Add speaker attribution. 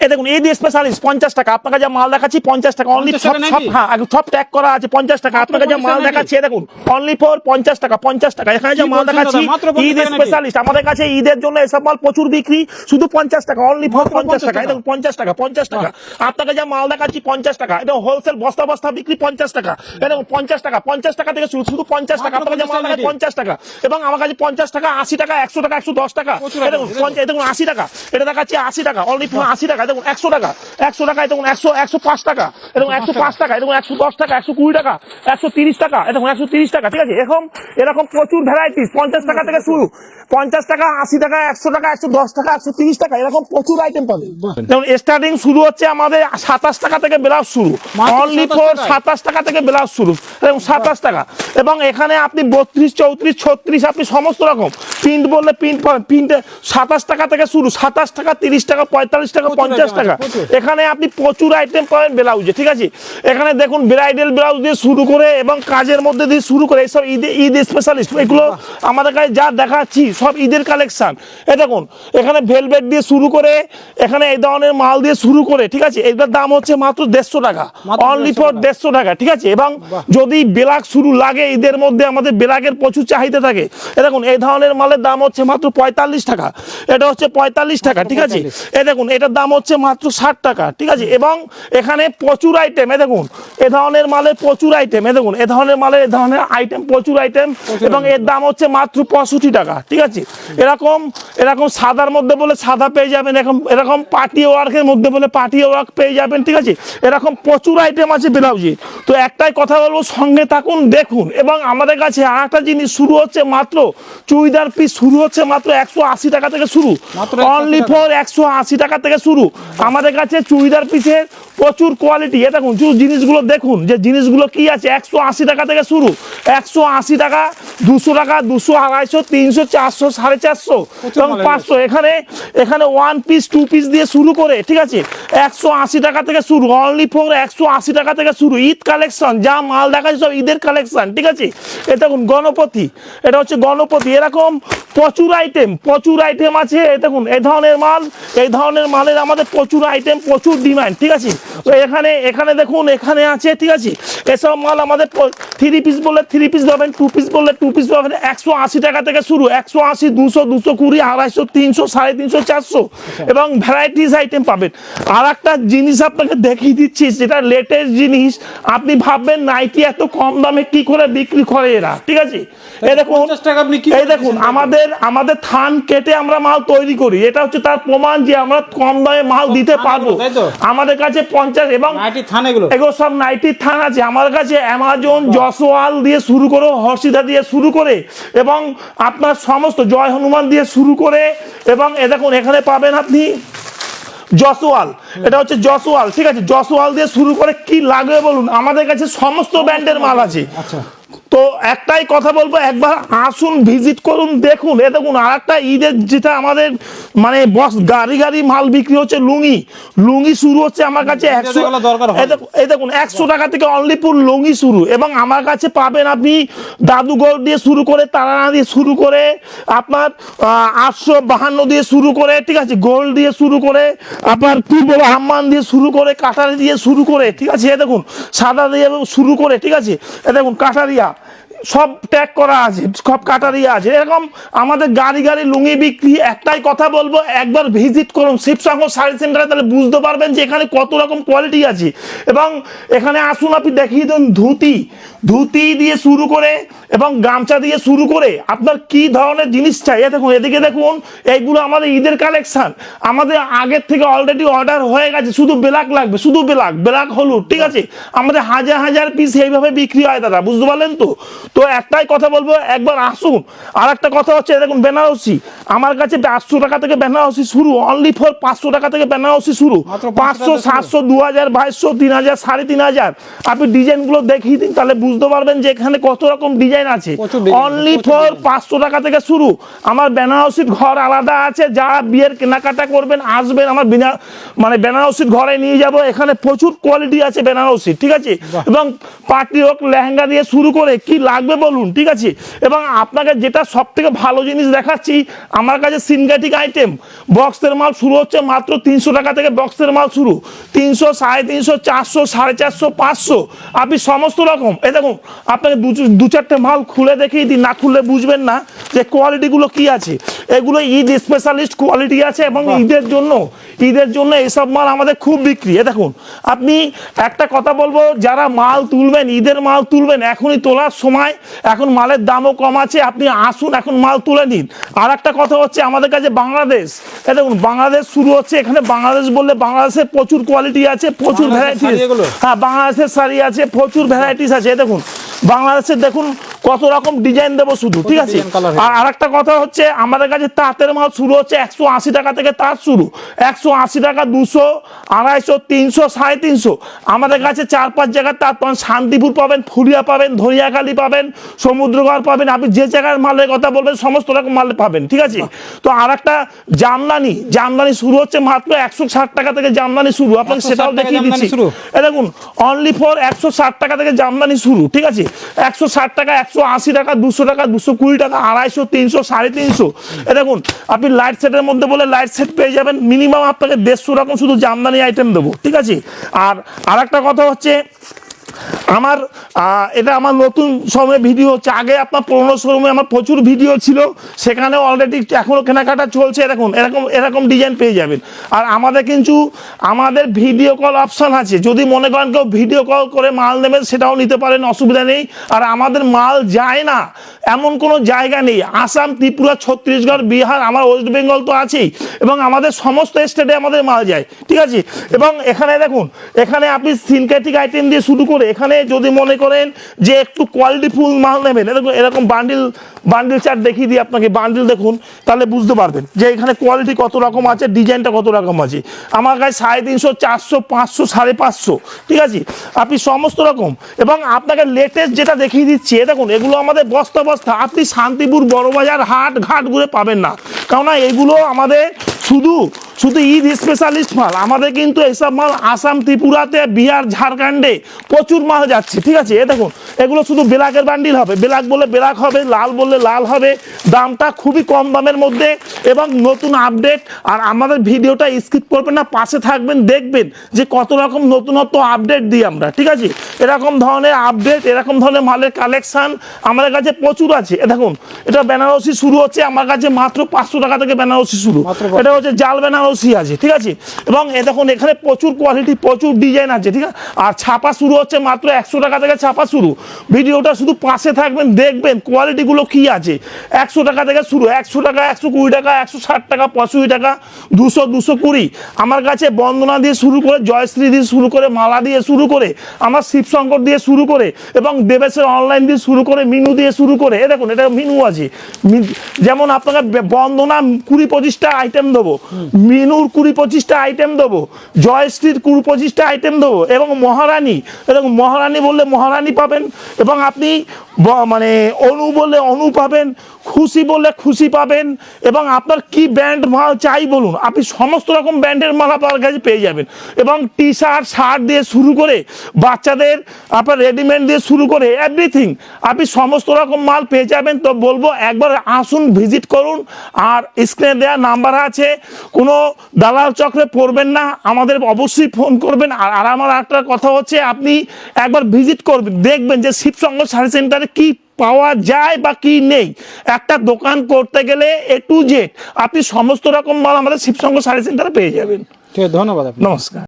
Speaker 1: এ দেখুন এই দিয়ে স্পেশালিস্ট পঞ্চাশ টাকা আপনাকে যা মাল দেখাচ্ছি পঞ্চাশ টাকা অনলি সব সব হ্যাঁ সব ট্যাগ করা আছে পঞ্চাশ টাকা আপনাকে যা মাল? দেখাচ্ছি দেখুন অনলি ফর পঞ্চাশ টাকা পঞ্চাশ টাকা এখানে যা মাল দেখাচ্ছি
Speaker 2: দাদা? মাত্র 50
Speaker 1: ঈদ স্পেশালিস্ট আমাদের কাছে ঈদের জন্য এসব মাল প্রচুর বিক্রি শুধু পঞ্চাশ টাকা অনলি ফর পঞ্চাশ টাকা দেখুন পঞ্চাশ টাকা পঞ্চাশ টাকা আপনাকে যা মাল দেখাচ্ছি পঞ্চাশ টাকা এটা হোলসেল বস্তা বস্তা বিক্রি পঞ্চাশ টাকা দেখুন পঞ্চাশ টাকা পঞ্চাশ টাকা থেকে শুধু পঞ্চাশ টাকা আপনাকে যা মাল
Speaker 2: 50
Speaker 1: দেখাচ্ছি পঞ্চাশ টাকা এবং আমার কাছে পঞ্চাশ টাকা আশি টাকা একশো টাকা একশো দশ টাকা দেখুন পঞ্চাশ- দেখুন আশি টাকা এটা দেখাচ্ছি আশি টাকা অনলি আশি টাকা দেখুন একশো টাকা একশো টাকা দেখুন একশো একশো পাঁচ টাকা এবং একশো পাঁচ টাকা এবং একশো দশ টাকা একশো কুড়ি টাকা একশো তিরিশ টাকা দেখুন একশো তিরিশ টাকা ঠিক আছে? এরকম এরকম প্রচুর ভ্যারাইটিস পঞ্চাশ টাকা থেকে শুরু পঞ্চাশ টাকা আশি টাকা একশো টাকা একশো দশ টাকা একশো তিরিশ টাকা এরকম প্রচুর আইটেম পাবে যেমন স্টার্টিং শুরু হচ্ছে আমাদের সাতাশ টাকা থেকে ব্লাউজ শুরু অনলি
Speaker 2: 27
Speaker 1: ফর সাতাশ টাকা থেকে ব্লাউজ শুরু এবং সাতাশ টাকা এবং এখানে আপনি বত্রিশ চৌত্রিশ ছত্রিশ আপনি সমস্ত রকম প্রিন্ট বললে প্রিন্ট পাবেন প্রিন্টে সাতাশ টাকা থেকে শুরু। সাতাশ টাকা তিরিশ টাকা পঁয়তাল্লিশ টাকা পঞ্চাশ টাকা এখানে আপনি প্রচুর আইটেম পাবেন ব্লাউজে ঠিক আছে? এখানে দেখুন ব্রাইডাল ব্লাউজ দিয়ে শুরু করে এবং কাজের মধ্যে দিয়ে শুরু করে এইসব ঈদে ঈদ স্পেশালিস্ট এগুলো আমাদের কাছে যা দেখাচ্ছি সব ঈদের কালেকশন এ দেখুন এখানে ভেলভেট দিয়ে শুরু করে এখানে এই ধরনের মাল দিয়ে শুরু করে ঠিক আছে? এটার দাম হচ্ছে মাত্র দেড়শো টাকা। অনলি
Speaker 2: 150
Speaker 1: ফর দেড়শো টাকা ঠিক আছে? এবং যদি বেলাক শুরু লাগে ঈদের মধ্যে আমাদের বেলাকের প্রচুর চাহিদা থাকে। এ দেখুন এই ধরনের মালের দাম হচ্ছে মাত্র পঁয়তাল্লিশ টাকা। এটা হচ্ছে পঁয়তাল্লিশ টাকা ঠিক আছে? এ দেখুন এটার দাম হচ্ছে মাত্র ষাট টাকা ঠিক আছে? এবং এখানে প্রচুর আইটেম এ দেখুন এ ধরনের মালের প্রচুর আইটেম এ দেখুন এ ধরনের মালের এ ধরনের আইটেম প্রচুর আইটেম এবং এর দাম হচ্ছে মাত্র পঁয়ষট্টি টাকা ঠিক আছে? এরকম এরকম সাদার মধ্যে বলে সাদা পেয়ে যাবেন এরকম এরকম পার্টি ওয়ার্কের মধ্যে বলে পার্টি ওয়ার্ক পেয়ে যাবেন ঠিক আছে? এরকম প্রচুর আইটেম আছে ব্লাউজে তো একটাই কথা বলব সঙ্গে থাকুন দেখুন। এবং আমাদের কাছে আরেকটা জিনিস শুরু হচ্ছে মাত্র চুড়িদার পিস শুরু হচ্ছে মাত্র একশো আশি টাকা থেকে শুরু।
Speaker 2: মাত্র 180
Speaker 1: অনলি ফর একশো আশি টাকা থেকে শুরু। আমাদের কাছে চুড়িদার পিসের প্রচুর কোয়ালিটি এ দেখুন শুধু জিনিসগুলো দেখুন যে জিনিসগুলো কি আছে? একশো আশি টাকা থেকে শুরু। একশো আশি টাকা দুশো টাকা দুশো আড়াইশো তিনশো চারশো সাড়ে চারশো এবং পাঁচশো। এখানে এখানে ওয়ান পিস টু পিস দিয়ে শুরু করে ঠিক আছে? একশো আশি টাকা থেকে শুরু অনলি ফোর একশো আশি টাকা থেকে শুরু। ঈদ কালেকশন যা মাল দেখাচ্ছে সব ঈদের কালেকশন ঠিক আছে? এটা দেখুন গণপতি। এটা হচ্ছে গণপতি। এরকম প্রচুর আইটেম প্রচুর আইটেম আছে। দেখুন এই ধরনের মাল এই ধরনের মালের আমাদের প্রচুর আইটেম প্রচুর ডিমান্ড ঠিক আছে? এখানে এখানে দেখুন এখানে আছে ঠিক আছে? এসব মাল আমাদের থ্রি পিস বললে থ্রি পিস পাবেন টু পিস বললে টু পিস পাবেন একশো আশি টাকা থেকে শুরু একশো আশি দুশো দুশো কুড়ি আড়াইশো তিনশো সাড়ে তিনশো চারশো এবং ভ্যারাইটিস আইটেম পাবেন। আর একটা জিনিস আপনাকে দেখিয়ে দিচ্ছি যেটা লেটেস্ট জিনিস আপনি ভাববেন নাইটি এত কম দামে কি করে বিক্রি করে এরা ঠিক আছে? এই দেখুন
Speaker 2: 50 টাকা আপনি কি
Speaker 1: এই দেখুন আমাদের আমাদের থান কেটে আমরা মাল তৈরি করি এটা হচ্ছে তার প্রমাণ যে আমরা কম দামে মাল দিতে পারব? আমাদের কাছে পঞ্চাশ এবং
Speaker 2: এগুলো?
Speaker 1: সব নাইটির থান আছে। আমার কাছে অ্যামাজন জসওয়াল দিয়ে শুরু করে হর্ষিদা দিয়ে শুরু করে এবং আপনার সমস্ত জয় হনুমান দিয়ে শুরু করে এবং এ দেখুন এখানে পাবেন আপনি জসওয়াল এটা হচ্ছে জসওয়াল ঠিক আছে? জসওয়াল দিয়ে শুরু করে কি লাগবে বলুন? আমাদের কাছে সমস্ত ব্র্যান্ডের মাল আছে।
Speaker 2: আচ্ছা।
Speaker 1: তো একটাই কথা বলব একবার আসুন ভিজিট করুন দেখুন। এ দেখুন আর একটা ঈদের যেটা আমাদের মানে বস গাড়ি গাড়ি মাল বিক্রি হচ্ছে লুঙ্গি। লুঙ্গি শুরু হচ্ছে আমার কাছে একশো। এই দেখুন- একশো টাকা থেকে অনলিপুর লুঙ্গি শুরু। এবং আমার কাছে পাবেন আপনি দাদুগড় দিয়ে শুরু করে তারানা দিয়ে শুরু করে আপনার আটশো বাহান্ন দিয়ে শুরু করে ঠিক আছে গোল দিয়ে শুরু করে আপনার কি বলব হাম্মান দিয়ে শুরু করে কাটারি দিয়ে শুরু করে ঠিক আছে এ দেখুন সাদা দিয়ে শুরু করে ঠিক আছে এ দেখুন কাটারিয়া। সব ট্যাগ করা আছে, সব কাটারি আছে। এরকম আমাদের গাড়ি গাড়ি লুঙ্গি বিক্রি, একটাই কথা বলব, একবার ভিজিট করুন শিবসাঙ্গ শাড়ি সেন্টারে তাহলে বুঝতে পারবেন যে এখানে কত রকম কোয়ালিটি আছে। এবং এখানে আসুন, আপনি দেখিয়ে দেন ধুতি। ধুতি দিয়ে শুরু করে এবং গামছা দিয়ে শুরু করে আপনার কি ধরনের জিনিস চাই। দেখুন, এদিকে দেখুন, এইগুলো আমাদের ঈদের কালেকশন আমাদের আগের থেকে অলরেডি অর্ডার হয়ে গেছে, শুধু বেলাক লাগবে, শুধু বেলাক বেলাক হলুদ, ঠিক আছে? আমাদের হাজার হাজার পিস এইভাবে বিক্রি হয় দাদা, বুঝতে পারলেন তো? তো একটাই কথা বলব একবার আসুন। আর একটা কথা হচ্ছে দেখুন বেনারসি। আমার কাছে পাঁচশো টাকা থেকে বেনারসি শুরু অনলি ফর পাঁচশো টাকা থেকে বেনারসি শুরু। পাঁচশো সাতশো দু হাজার বাইশশো তিন হাজার সাড়ে তিন হাজার আপনি ডিজাইনগুলো দেখিয়ে দিন তাহলে বুঝতে পারবেন যে এখানে কত রকম ডিজাইন আছে। অনলি ফর পাঁচশো টাকা থেকে শুরু। আমার বেনারসির ঘর আলাদা আছে যা বিয়ের কেনাকাটা করবেন আসবেন আমার বিনা মানে বেনারসির ঘরে নিয়ে যাব। এখানে প্রচুর কোয়ালিটি আছে বেনারসি ঠিক আছে? এবং পার্টি হোক লেহেঙ্গা দিয়ে শুরু করে কি লাগবে লাগবে বলুন ঠিক আছে? এবং আপনাকে যেটা সব থেকে ভালো জিনিস দেখাচ্ছি আমার কাছে সিনথেটিক আইটেম বক্সের মাল শুরু হচ্ছে মাত্র তিনশো টাকা থেকে বক্সের মাল শুরু। তিনশো সাড়ে তিনশো চারশো সাড়ে চারশো পাঁচশো। আপনি সমস্ত রকম এ দেখুন আপনাকে দু চারটে মাল খুলে দেখিয়ে দিই না খুললে বুঝবেন না যে কোয়ালিটিগুলো কি আছে। এগুলো ঈদ স্পেশালিস্ট কোয়ালিটি আছে এবং ঈদের জন্য ঈদের জন্য এসব মাল আমাদের খুব বিক্রি। এ দেখুন আপনি একটা কথা বলব যারা মাল তুলবেন ঈদের মাল তুলবেন এখনই তোলার সময় এখন মালের দামও কম আছে আপনি আসুন এখন মাল তুলে নিন আর একটা কথা হচ্ছে আমাদের কাছে বাংলাদেশ দেখুন বাংলাদেশ শুরু হচ্ছে এখানে বাংলাদেশ বললে বাংলাদেশের প্রচুর কোয়ালিটি আছে প্রচুর ভ্যারাইটিস? হ্যাঁ বাংলাদেশের শাড়ি আছে প্রচুর ভ্যারাইটিস আছে দেখুন বাংলাদেশের দেখুন কত রকম ডিজাইন দেবো শুধু ঠিক আছে? আর আরেকটা কথা হচ্ছে আমাদের কাছে তাঁতের মাল শুরু হচ্ছে একশো আশি টাকা থেকে তাঁত শুরু। একশো আশি টাকা দুশো আড়াইশো তিনশো সাড়ে তিনশো। আমাদের কাছে চার পাঁচ জায়গার তাঁত পাবেন শান্তিপুর পাবেন ফুলিয়া পাবেন ধরিয়াখালী পাবেন সমুদ্রগড় পাবেন আপনি যে জায়গার মালের কথা বলবেন সমস্ত রকম মাল পাবেন ঠিক আছে? তো আর একটা জামদানি জামদানি শুরু হচ্ছে মাত্র একশো ষাট টাকা থেকে জামদানি শুরু আপনাকে সেটাও দেখিয়ে দিচ্ছি। দেখুন অনলি ফর একশো ষাট টাকা থেকে জামদানি শুরু ঠিক আছে? একশো ষাট টাকা একশো আশি টাকা, দুশো টাকা, দুশো কুড়ি টাকা, আড়াইশো, তিনশো, সাড়ে তিনশো। এ দেখুন, আপনি লাইট সেটের মধ্যে বলে লাইট সেট পেয়ে যাবেন মিনিমাম আপনাকে দেড়শো রকম শুধু জামদানি আইটেম দেবো, ঠিক আছে? আর আর একটা কথা হচ্ছে আমার এটা আমার নতুন সময় ভিডিও হচ্ছে। আগে আপনার পুরোনো শোরুমে আমার প্রচুর ভিডিও ছিল, সেখানে অলরেডি এখনও কেনাকাটা চলছে, এরকম এরকম এরকম ডিজাইন পেয়ে যাবেন। আর আমাদের কিন্তু, আমাদের ভিডিও কল অপশান আছে। যদি মনে করেন কেউ ভিডিও কল করে মাল নেবেন, সেটাও নিতে পারেন, অসুবিধা নেই। আর আমাদের মাল যায় না, এমন কোনো জায়গা নেই। আসাম, ত্রিপুরা, ছত্তিশগড়, বিহার, আমার ওয়েস্ট বেঙ্গল তো আছেই। এবং আমাদের সমস্ত স্টেটে আমাদের মাল যায়, ঠিক আছে? এবং এখানে দেখুন, এখানে আপনি সিনথেটিক আইটেম দিয়ে শুরু করে, এখানে যদি মনে করেন যে একটু কোয়ালিটিফুল মাল নেবেন, এরকম এরকম বান্ডিল বান্ডিল চার্ট দেখিয়ে দিই আপনাকে বান্ডিল দেখুন, তাহলে বুঝতে পারবেন যে এখানে কোয়ালিটি কত রকম আছে ডিজাইনটা কত রকম আছে। আমার কাছে সাড়ে তিনশো, চারশো, পাঁচশো, সাড়ে পাঁচশো, ঠিক আছে? আপনি সমস্ত রকম, এবং আপনাকে লেটেস্ট যেটা দেখিয়ে দিচ্ছি, এ দেখুন, এগুলো আমাদের বস্তা বস্তা আপনি শান্তিপুর, বড়বাজার হাট ঘাট ঘুরে পাবেন না। কেননা এগুলো আমাদের শুধু শুধু ঈদ স্পেশালিস্ট মাল, আমাদের কিন্তু এইসব মাল আসাম ত্রিপুরাতে, বিহার, ঝাড়খণ্ডে প্রচুর মাল যাচ্ছে, ঠিক আছে? এ দেখুন এগুলো শুধু বেলাকের বান্ডিল হবে। বেলাক বলে বেলাক হবে লাল বললে লাল হবে। দামটা খুবই কম দামের মধ্যে এবং নতুন আপডেট। আর আমাদের ভিডিওটা স্কিপ করবেন না পাশে থাকবেন দেখবেন যে কত রকম নতুনত্ব আপডেট দিই আমরা ঠিক আছে? এরকম ধরনের আপডেট এরকম ধরনের মালের কালেকশান আমাদের কাছে প্রচুর আছে। দেখুন এটা বেনারসি শুরু হচ্ছে আমার কাছে মাত্র পাঁচশো টাকা থেকে বেনারসি শুরু। এটা হচ্ছে জাল বেনারসি আছে ঠিক আছে? এবং এ দেখুন এখানে প্রচুর কোয়ালিটি প্রচুর ডিজাইন আছে ঠিক আছে? আর ছাপা শুরু হচ্ছে মাত্র একশো টাকা থেকে ছাপা শুরু। ভিডিওটা শুধু পাশে থাকবেন, দেখবেন কোয়ালিটিগুলো কি আছে। একশো টাকা থেকে শুরু, একশো টাকা, একশো কুড়ি টাকা, একশো ষাট টাকা, পঁয়ষট্টি টাকা, দুশো দুশো কুড়ি। আমার কাছে বন্দনা দিয়ে শুরু করে, জয়শ্রী দিয়ে শুরু করে, মালা দিয়ে শুরু করে, আমার শিবশঙ্কর দিয়ে শুরু করে, এবং দেবেশের অনলাইন দিয়ে শুরু করে, মিনু দিয়ে শুরু করে। এ দেখুন, এটা মিনু আছে। যেমন আপনাকে বন্দনা কুড়ি পঁচিশটা আইটেম দেবো, মিনুর কুড়ি পঁচিশটা আইটেম দেবো, জয়শ্রীর কুড়ি পঁচিশটা আইটেম দেবো, এবং মহারানী এবং মহারানী বললে মহারানী পাবেন এবং আপনি মানে অনু বললে অনু পাবেন, খুশি বললে খুশি পাবেন, এবং আপনার কি ব্র্যান্ড মাল চাই বলুন, আপনি সমস্ত রকম ব্র্যান্ডের মাল আপনার কাছে পেয়ে যাবেন। এবং টি শার্ট শার্ট দিয়ে শুরু করে বাচ্চাদের, আপনার রেডিমেড দিয়ে শুরু করে এভরিথিং আপনি সমস্ত রকম মাল পেয়ে যাবেন। তো বলব, একবার আসুন ভিজিট করুন, আর স্ক্রিনে দেওয়া নাম্বার আছে। কোনো দালাল চক্রে পড়বেন না, আমাদের অবশ্যই ফোন করবেন। আর আর আমার একটা কথা হচ্ছে, আপনি একবার ভিজিট করবেন, দেখবেন যে শিবসঙ্গ শাড়ি সেন্টারে কি পাওয়া যায় বা কি নেই। একটা দোকান করতে গেলে এ টু জেড আপনি সমস্ত রকম মাল আমাদের শিবসঙ্গ শাড়ি সেন্টারে পেয়ে যাবেন।
Speaker 2: ঠিক আছে ধন্যবাদ
Speaker 1: নমস্কার।